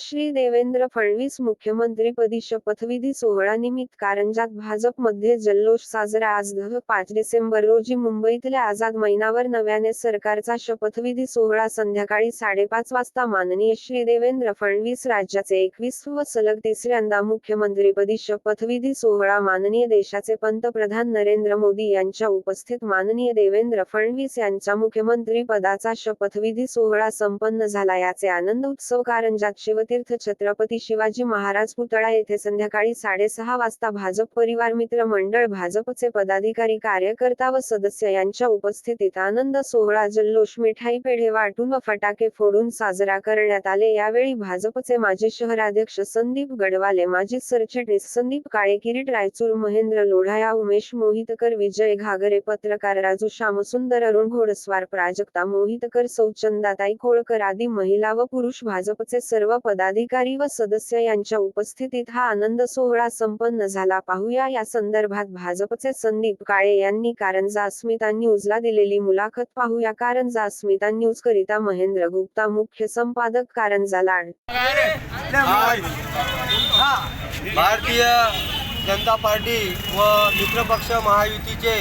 श्री देवेंद्र फडणवीस मुख्यमंत्रीपदी शपथविधी सोहळा निमित्त कारंजात भाजपमध्ये जल्लोष साजरा. आज पाच डिसेंबर रोजी मुंबईतल्या आझाद मैनावर नव्याने सरकारचा शपथविधी सोहळा संध्याकाळी साडेपाच वाजता माननीय श्री देवेंद्र फडणवीस राज्याचे एकवीस व सलग तिसऱ्यांदा मुख्यमंत्रीपदी शपथविधी सोहळा माननीय देशाचे पंतप्रधान नरेंद्र मोदी यांच्या उपस्थित माननीय देवेंद्र फडणवीस यांच्या मुख्यमंत्री पदाचा शपथविधी सोहळा संपन्न झाला. याचे आनंद उत्सव कारंजात शिव शिवतीर्थ छत्रपती शिवाजी महाराज पुतळा येथे संध्याकाळी साडेसहा वाजता भाजप परिवार मित्र मंडळ भाजपचे पदाधिकारी कार्यकर्ता व सदस्य यांच्या उपस्थितीत आनंद सोहळा जल्लोष मिठाई पेढे वाटून व फटाके फोडून साजरा करण्यात आले. यावेळी भाजपचे माजी शहराध्यक्ष संदीप गडवाले माजी सरचिटणीस संदीप काळे किरीट रायचूर महेंद्र लोढाया उमेश मोहितकर विजय घागरे पत्रकार राजू श्यामसुंदर अरुण घोडस्वार प्राजक्ता मोहितकर सौचंदाताई खोळकर आदी महिला व पुरुष भाजपचे सर्व पद पदाधिकारी व सदस्य यांच्या उपस्थितीत हा आनंद सोहळा संपन्न झाला. पाहूया या संदर्भात भाजपचे संदीप काळे यांनी कारंजा अस्मिता न्यूजला दिलेली मुलाखत. पाहूया कारंजा अस्मिता न्यूज करिता महेंद्र गुप्ता मुख्य संपादक कारंजा लाड. भारतीय जनता पार्टी व मित्रपक्ष महायुतीचे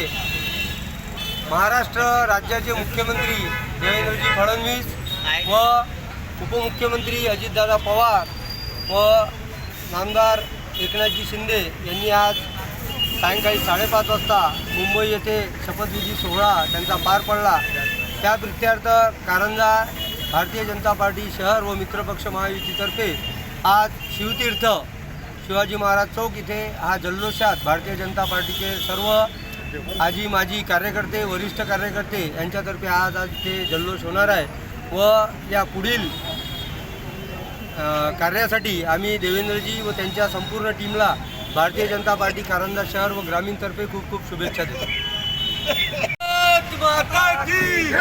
महाराष्ट्र राज्याचे मुख्यमंत्री देवेंद्रजी फडणवीस व उपमुख्यमंत्री अजितदादा पवार व नामदार एकनाथजी शिंदे यांनी आज सायंकाळी साडेपाच वाजता मुंबई येथे शपथविधी सोहळा त्यांचा पार पडला. त्या प्रित्यार्थ कारंजा भारतीय जनता पार्टी शहर व मित्रपक्ष महायुतीतर्फे आज शिवतीर्थ शिवाजी महाराज चौक इथे हा जल्लोषात भारतीय जनता पार्टीचे सर्व आजी माजी कार्यकर्ते वरिष्ठ कार्यकर्ते यांच्यातर्फे आज आज इथे जल्लोष होणार आहे. व या पुढील कार्यासाठी आम्ही देवेंद्रजी व त्यांच्या संपूर्ण टीमला भारतीय जनता पार्टी कारंजा शहर व ग्रामीणतर्फे खूप खूप शुभेच्छा देतो. माता की